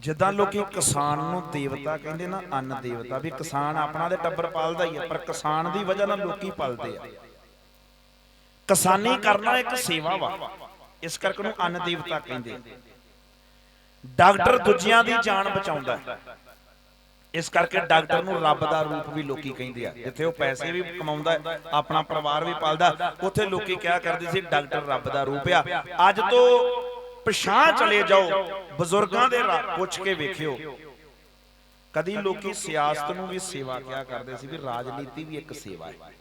ਜਿੱਦਾਂ ਲੋਕੀ ਕਿਸਾਨ ਨੂੰ ਦੇਵਤਾ ਕਹਿੰਦੇ ਨਾ, ਅੰਨ ਦੇਵਤਾ, ਵੀ ਕਿਸਾਨ ਆਪਣਾ ਦੇ ਟੱਬਰ ਪਾਲਦਾ ਹੀ ਆ, ਪਰ ਕਿਸਾਨ ਦੀ ਵਜ੍ਹਾ ਨਾਲ ਲੋਕੀ ਪਾਲਦੇ ਆ। ਕਿਸਾਨੀ ਕਰਨਾ ਇੱਕ ਸੇਵਾ ਵਾ, ਇਸ ਕਰਕੇ ਉਹਨੂੰ ਅੰਨ ਦੇਵਤਾ ਕਹਿੰਦੇ ਡਾਕਟਰ ਦੂਜਿਆਂ ਦੀ ਜਾਨ ਬਚਾਉਂਦਾ ਹੈ। ਇਸ ਕਰਕੇ ਡਾਕਟਰ ਨੂੰ ਰੱਬ ਦਾ ਰੂਪ ਵੀ ਲੋਕੀ ਕਹਿੰਦੇ ਆ। ਜਿੱਥੇ ਉਹ ਪੈਸੇ ਵੀ ਕਮਾਉਂਦਾ ਆਪਣਾ ਪਰਿਵਾਰ ਵੀ ਪਾਲਦਾ ਉੱਥੇ ਲੋਕੀ ਕਿਹਾ ਕਰਦੇ ਸੀ, ਡਾਕਟਰ ਰੱਬ ਦਾ ਰੂਪ ਆ। ਅੱਜ ਤੋਂ ਪਛਾਂ ਚਲੇ ਜਾਓ ਬਜ਼ੁਰਗਾਂ ਦੇ ਰਾਹ ਪੁੱਛ ਕੇ ਵੇਖਿਓ। ਕਦੀ ਲੋਕੀ ਸਿਆਸਤ ਨੂੰ ਵੀ ਸੇਵਾ ਕਿਹਾ ਕਰਦੇ ਸੀ ਵੀ ਰਾਜਨੀਤੀ ਵੀ ਇੱਕ ਸੇਵਾ ਹੈ।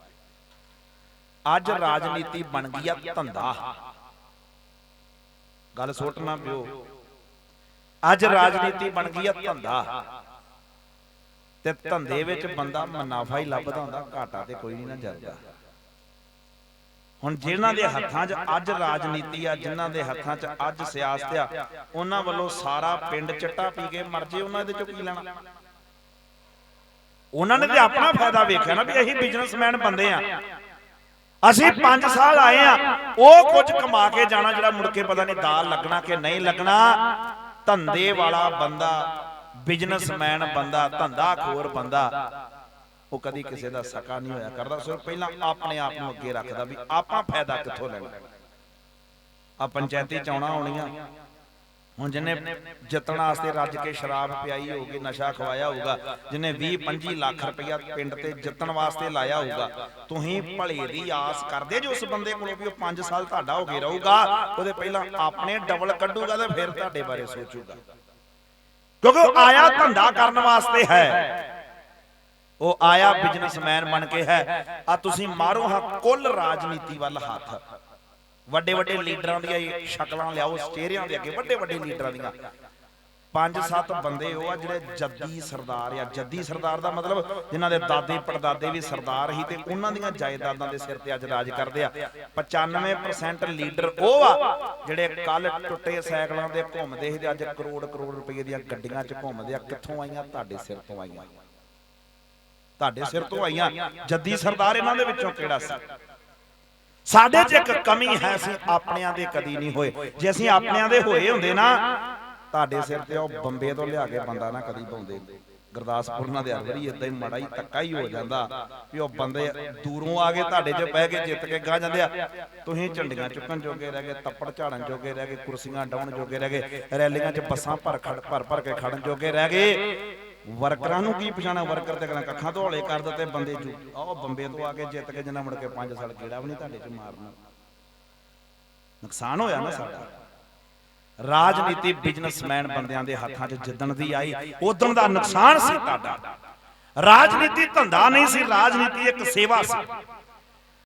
ਅੱਜ ਰਾਜਨੀਤੀ ਬਣ ਗਈ ਆ ਧੰਦਾ। ਗੱਲ ਸੋਟਣਾ ਪਿਓ। ਅੱਜ ਰਾਜਨੀਤੀ ਬਣ ਗਈ ਆ ਧੰਦਾ। ਤੇ ਧੰਦੇ ਵਿੱਚ ਬੰਦਾ ਮੁਨਾਫਾ ਹੀ ਲੱਭਦਾ ਹੁੰਦਾ ਘਾਟਾ ਤੇ ਕੋਈ ਨਹੀਂ ਨਾ ਜਰਦਾ। ਹੁਣ ਜਿਨ੍ਹਾਂ ਦੇ ਹੱਥਾਂ 'ਚ ਅੱਜ ਰਾਜਨੀਤੀ ਆ ਜਿਨ੍ਹਾਂ ਦੇ ਹੱਥਾਂ 'ਚ ਅੱਜ ਸਿਆਸਤ ਆ ਉਹਨਾਂ ਵੱਲੋਂ ਸਾਰਾ ਪਿੰਡ ਚਿੱਟਾ ਪੀ ਕੇ ਮਰ ਜੇ ਉਹਨਾਂ ਦੇ ਚੋਂ ਕੀ ਲੈਣਾ? ਉਹਨਾਂ ਨੇ ਤੇ ਆਪਣਾ ਫਾਇਦਾ ਵੇਖਿਆ ਨਾ ਵੀ ਅਸੀਂ ਬਿਜ਼ਨਸਮੈਨ ਬੰਦੇ ਆ। ਅਸੀਂ 5 ਸਾਲ ਆਏ ਆ। ਉਹ ਕੁਝ ਕਮਾ ਕੇ ਜਾਣਾ ਜਿਹੜਾ ਮੁੜ ਕੇ ਪਤਾ ਨਹੀਂ ਦਾਲ ਲੱਗਣਾ ਕਿ ਨਹੀਂ ਲੱਗਣਾ। ਧੰਦੇ ਵਾਲਾ ਬੰਦਾ ਬਿਜ਼ਨਸਮੈਨ ਬੰਦਾ ਧੰਦਾ ਖੋਰ ਬੰਦਾ। ਉਹ ਕਦੀ ਕਿਸੇ ਦਾ ਸਕਾ ਨਹੀਂ ਹੋਇਆ ਕਰਦਾ ਸਿਰਫ ਪਹਿਲਾਂ ਆਪਣੇ ਆਪ ਨੂੰ ਅੱਗੇ ਰੱਖਦਾ ਵੀ ਆਪਾਂ ਫਾਇਦਾ ਕਿੱਥੋਂ ਲੈਣਾ? ਆ ਪੰਚਾਇਤੀ ਚੌਣਾ ਹੋਣੀਆਂ। ਹੁਣ ਜਿਹਨੇ ਜਿੱਤਣ ਵਾਸਤੇ ਰੱਜ ਕੇ ਸ਼ਰਾਬ ਪਿਆਈ ਹੋਊਗੀ, ਨਸ਼ਾ ਖਵਾਇਆ ਹੋਊਗਾ ਜਿਹਨੇ 20 25 ਲੱਖ ਰੁਪਇਆ ਪਿੰਡ ਤੇ ਜਿੱਤਣ ਵਾਸਤੇ ਲਾਇਆ ਹੋਊਗਾ, ਤੁਸੀਂ ਭਲੇ ਦੀ ਆਸ ਕਰਦੇ ਜੋ ਉਸ ਬੰਦੇ ਕੋਲੋਂ ਵੀ ਉਹ 5 ਸਾਲ ਤੁਹਾਡਾ ਹੋ ਕੇ ਰਹੂਗਾ, ਉਹਦੇ ਪਹਿਲਾਂ ਆਪਣੇ ਡਬਲ ਕੱਢੂਗਾ ਤੇ ਫਿਰ ਤੁਹਾਡੇ ਬਾਰੇ ਸੋਚੂਗਾ। ਕਿਉਂਕਿ ਉਹ ਆਇਆ ਧੰਦਾ ਕਰਨ ਵਾਸਤੇ ਹੈ। ਉਹ ਆਇਆ ਬਿਜ਼ਨਸਮੈਨ ਬਣ ਕੇ ਹੈ। ਆ ਤੁਸੀਂ ਮਾਰੋ ਹਾਂ ਕੁੱਲ ਰਾਜਨੀਤੀ ਵੱਲ ਹੱਥ। ਵੱਡੇ ਵੱਡੇ ਲੀਡਰਾਂ ਦੀਆਂ ਸ਼ਕਲਾਂ ਲਿਆਓ ਚਿਹਰਿਆਂ ਦੇ ਅੱਗੇ। ਵੱਡੇ ਵੱਡੇ ਲੀਡਰਾਂ ਦੀਆਂ। ਪੰਜ ਸੱਤ ਬੰਦੇ ਉਹ ਆ ਜਿਹੜੇ ਜੱਦੀ ਸਰਦਾਰ ਆ ਜੱਦੀ ਸਰਦਾਰ ਦਾ ਮਤਲਬ ਜਿਨ੍ਹਾਂ ਦੇ ਦਾਦੇ ਪੜਦਾਦੇ ਵੀ ਸਰਦਾਰ ਹੀ ਤੇ ਉਹਨਾਂ ਦੀਆਂ ਜਾਇਦਾਦਾਂ ਦੇ ਸਿਰ ਤੇ ਅੱਜ ਰਾਜ ਕਰਦੇ ਆ। 95% ਲੀਡਰ ਉਹ ਆ ਜਿਹੜੇ ਕੱਲ ਟੁੱਟੇ ਸਾਈਕਲਾਂ ਦੇ ਘੁੰਮਦੇ ਸੀ ਤੇ ਅੱਜ ਕਰੋੜ ਕਰੋੜ ਰੁਪਏ ਦੀਆਂ ਗੱਡੀਆਂ 'ਚ ਘੁੰਮਦੇ ਆ ਕਿੱਥੋਂ ਆਈਆਂ? ਤੁਹਾਡੇ ਸਿਰ ਤੋਂ ਆਈਆਂ। ਤੁਹਾਡੇ ਸਿਰ ਤੋਂ ਆਈਆਂ। ਜੱਦੀ ਸਰਦਾਰ ਇਹਨਾਂ ਦੇ ਵਿੱਚੋਂ ਕਿਹੜਾ ਸੀ? ਸਾਡੇ 'ਚ ਇੱਕ ਕਮੀ ਹੈ ਅਸੀਂ ਆਪਣਿਆਂ ਦੇ ਕਦੀ ਨਹੀਂ ਹੋਏ। ਜੇ ਅਸੀਂ ਆਪਣਿਆਂ ਦੇ ਹੋਏ ਹੁੰਦੇ ਨਾ ਤੁਹਾਡੇ ਸਿਰ ਤੇ ਉਹ ਬੰਬੇ ਤੋਂ ਲਿਆ ਕੇ ਬੰਦਾ ਨਾ ਕਦੀ ਪਾਉਂਦੇ। ਗੁਰਦਾਸਪੁਰ ਨਾਲ ਦੇ ਅਰਵਰੀ ਇਦਾਂ ਹੀ ਮਾੜਾ ਹੀ ਧੱਕਾ ਹੀ ਹੋ ਜਾਂਦਾ ਵੀ ਉਹ ਬੰਦੇ ਦੂਰੋਂ ਆ ਕੇ ਤੁਹਾਡੇ 'ਚ ਬਹਿ ਕੇ ਜਿੱਤ ਕੇ ਗਾਂ ਜਾਂਦੇ ਆ। ਤੁਸੀਂ ਝੰਡੀਆਂ ਚੁੱਕਣ ਜੋਗੇ ਰਹਿ ਗਏ ਤੱਪੜ ਝਾੜਨ ਜੋਗੇ ਰਹਿ ਗਏ ਕੁਰਸੀਆਂ ਡਾਉਣ ਜੋਗੇ ਰਹਿ ਗਏ ਰੈਲੀਆਂ 'ਚ ਬੱਸਾਂ ਭਰ ਖੜ ਭਰ ਭਰ ਕੇ ਖੜਨ ਜੋਗੇ ਰਹਿ ਗਏ। ਵਰਕਰਾਂ ਨੂੰ ਕੀ ਪਛਾਣਾ? ਵਰਕਰ ਤੇ ਕਹਿੰਦਾ ਕੱਖਾਂ ਤੋਂ ਹੌਲੇ ਕਰ ਦਿੱਤੇ ਬੰਦੇ ਜੂ ਉਹ ਬੰਬੇ ਤੋਂ ਆ ਕੇ ਜਿੱਤ ਕੇ ਜਿੰਨਾ ਮੁੜ ਕੇ 5 ਸਾਲ ਕਿਹੜਾ ਵੀ ਨਹੀਂ ਤੁਹਾਡੇ 'ਚ ਮਾਰਨਾ। ਨੁਕਸਾਨ ਹੋਇਆ ਨਾ ਸਾਡਾ। ਰਾਜਨੀਤੀ ਬਿਜ਼ਨਸਮੈਨ ਬੰਦਿਆਂ ਦੇ ਹੱਥਾਂ 'ਚ ਜਿੱਦਣ ਦੀ ਆਈ, ਉਦੋਂ ਦਾ ਨੁਕਸਾਨ ਸੀ ਤੁਹਾਡਾ। ਰਾਜਨੀਤੀ ਧੰਦਾ ਨਹੀਂ ਸੀ, ਰਾਜਨੀਤੀ ਇੱਕ ਸੇਵਾ ਸੀ।